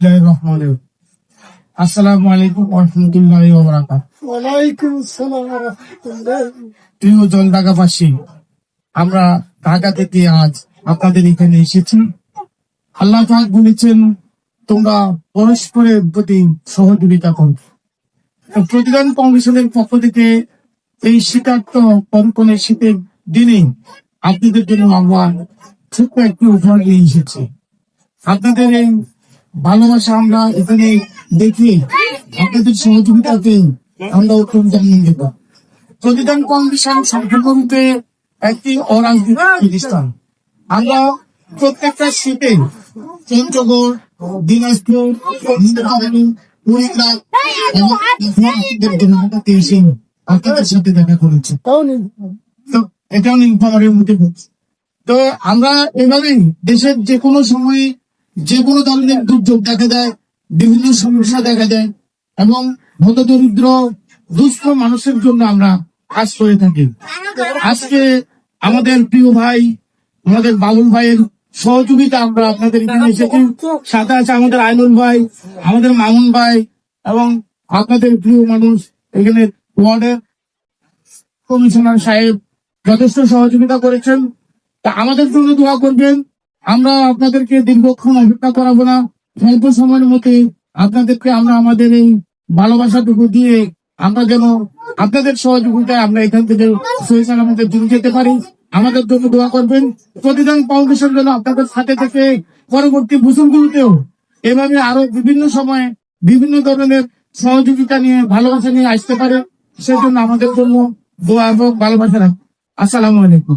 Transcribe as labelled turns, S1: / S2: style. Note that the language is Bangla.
S1: বিসমিল্লাহির রহমানির রহিম। আসসালামু আলাইকুম রহমতুল্লাহ
S2: ওয়ালাইকুম আসসালাম
S1: প্রিয় জল ঢাকাবাসী আমরা ঢাকা থেকে আজ আপনাদের এখানে এসেছি। আল্লাহ পাক বলেছেন তোমরা পরস্পরের প্রতি সহযোগিতা করো। প্রতিদান কমিশনের পক্ষ থেকে এই শীতার্থ কনকনে শীতের দিনে আপনাদের জন্য আমরা ছোট্ট একটি উপহার নিয়ে এসেছি। আপনাদের এই ভালোবাসা আমরা এখানে দেখি। আপনাদের সহযোগিতাতে আমরা অত্যন্ত আনন্দিত প্রতিদান কমিশন সম্পূর্ণরূপে একটি অরাজনৈতিক প্রতিষ্ঠান। আমরা প্রত্যেকটা শীতে পঞ্চগড় দিনাজপুর দেখা করেছি। তো আমরা এভাবেই দেশের যে কোনো সময়ে যে কোনো ধরনের দুর্যোগ দেখা দেয়, বিভিন্ন সমস্যা দেখা দেয়, এবং হতদরিদ্র দুস্থ মানুষের জন্য আমরা করে থাকি। আজকে আমাদের প্রিয় ভাই, আমাদের বাবুল ভাইয়ের সহযোগিতা আমরা আপনাদের এখানে এসেছি। সাথে আছে আমাদের আইনুল ভাই, আমাদের মামুন ভাই, এবং আপনাদের প্রিয় মানুষ এখানে ওয়ার্ডের কমিশনার সাহেব যথেষ্ট সহযোগিতা করেছেন। তা আমাদের জন্য দোয়া করবেন। আমরা আপনাদেরকে দীর্ঘক্ষণ অপেক্ষা করাবো না। স্বল্প সময়ের মধ্যে আপনাদেরকে আমরা আমাদের এই ভালোবাসাটুকু দিয়ে আমরা যেন আপনাদের সহযোগিতায় আমরা এখান থেকে সুইসান আমাদের দূরে যেতে পারি। আমাদের জন্য দোয়া করবেন। প্রতিদান ফাউন্ডেশন যেন আপনাদের সাথে থেকে পরবর্তী বুসুলগুলোতেও এভাবে আরও বিভিন্ন সময়ে বিভিন্ন ধরনের সহযোগিতা নিয়ে, ভালোবাসা নিয়ে আসতে পারে। সেজন্য আমাদের জন্য দোয়া এবং ভালোবাসা রাখুন। আসসালামু আলাইকুম।